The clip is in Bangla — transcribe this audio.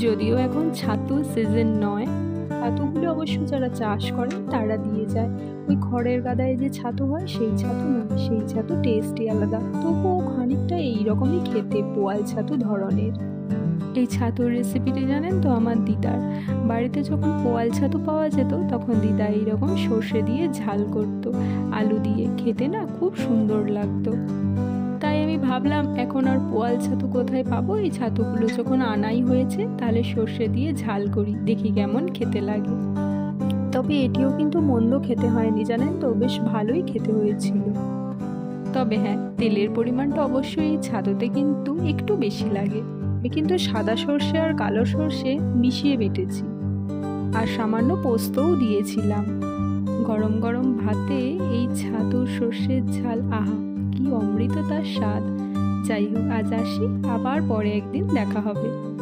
যদিও এখন ছাতু সিজন নয়, ছাতুগুলো অবশ্য যারা চাষ করেন তারা দিয়ে যায়। ওই খড়ের গাদায় যে ছাতু হয়, সেই ছাতু নয়, সেই ছাতু টেস্টই আলাদা। তবুও খানিকটা এইরকমই খেতে পোয়াল ছাতু ধরনের। এই ছাতুর রেসিপিটি জানেন তো আমার দিদার? বাড়িতে যখন পোয়াল ছাতু পাওয়া যেত, তখন দিদা এইরকম সর্ষে দিয়ে ঝাল করতো, আলু দিয়ে। খেতে না খুব সুন্দর লাগতো। ভাবলাম, এখন আর পোয়াল ছাতু কোথায় পাবো? এই ছাতুগুলো যখন আনাই হয়েছে, তাহলে সর্ষে দিয়ে ঝাল করি। দেখি কেমন খেতে লাগে। তবে এটিও কিন্তু মন্দ খেতে হয়নি, জানেন তো? বেশ ভালোই খেতে হয়েছিল। তবে হ্যাঁ তেলের পরিমাণটা অবশ্যই ছাতুতে কিন্তু একটু বেশি লাগে। কিন্তু সাদা সর্ষে আর কালো সর্ষে মিশিয়ে বেটেছি। আর সামান্য পোস্তও দিয়েছিলাম। গরম গরম ভাতে এই ছাতুর সর্ষের ঝাল, আহা! কি অমৃত তার স্বাদ। যাই হোক আজ আসি আবার পরে একদিন দেখা হবে।